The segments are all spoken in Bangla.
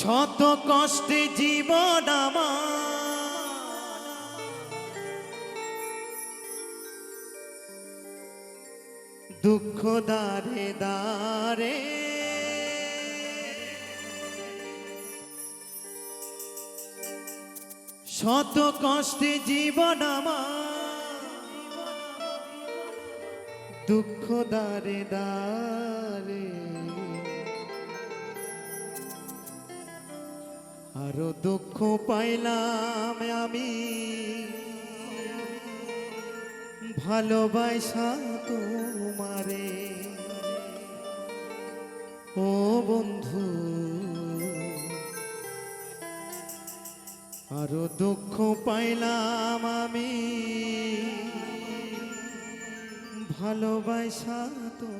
শত কষ্টে জীবন দুঃখ দারে দারে শত কষ্টে জীবন দুঃখ দারে দারে আরও দুঃখ পাইলাম আমি। ভালোবাসা তোমারে। ও বন্ধু আরও দুঃখ পাইলাম আমি। ভালোবাসা তোমারে।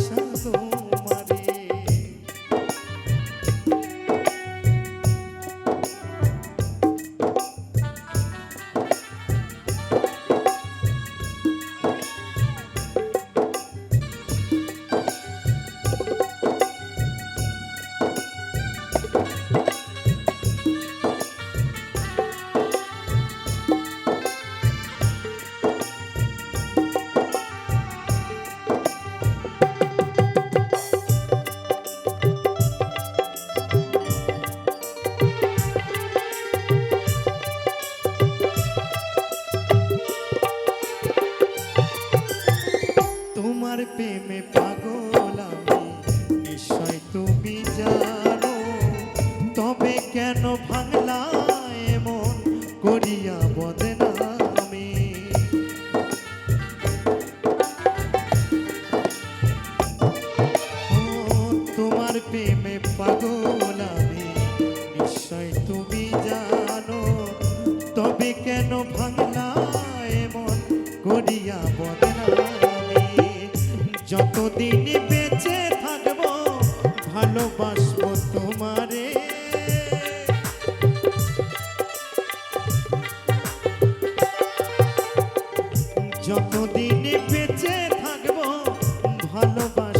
প্রেমে পাগল যতদিন বেঁচে থাকব ভালোবাসবো তোমারে। যতদিন বেঁচে থাকব ভালোবাসবো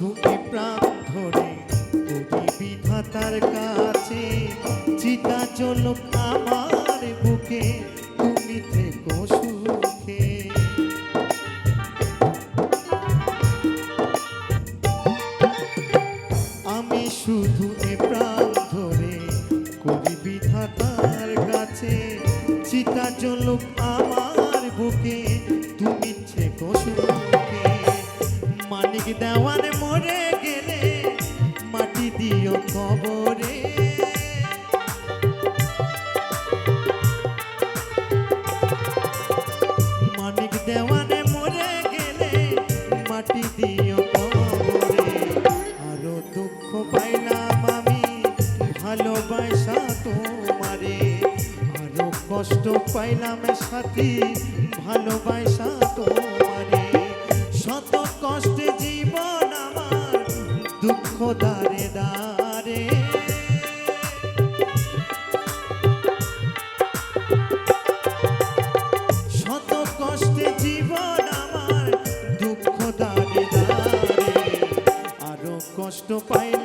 এ প্রাণ বিধাতার কাছে চিতা আমার বুকে, তুমি থেকো সুখে। আমি শুধু এ প্রাণ ধরে করি বিধাতার কাছে চিতা চলুক আমার বুকে, তুমি মানিক দেওয়ান মরে দারে দারে। শত কষ্টে জীবন আমার দুঃখ কষ্ট পাইলাম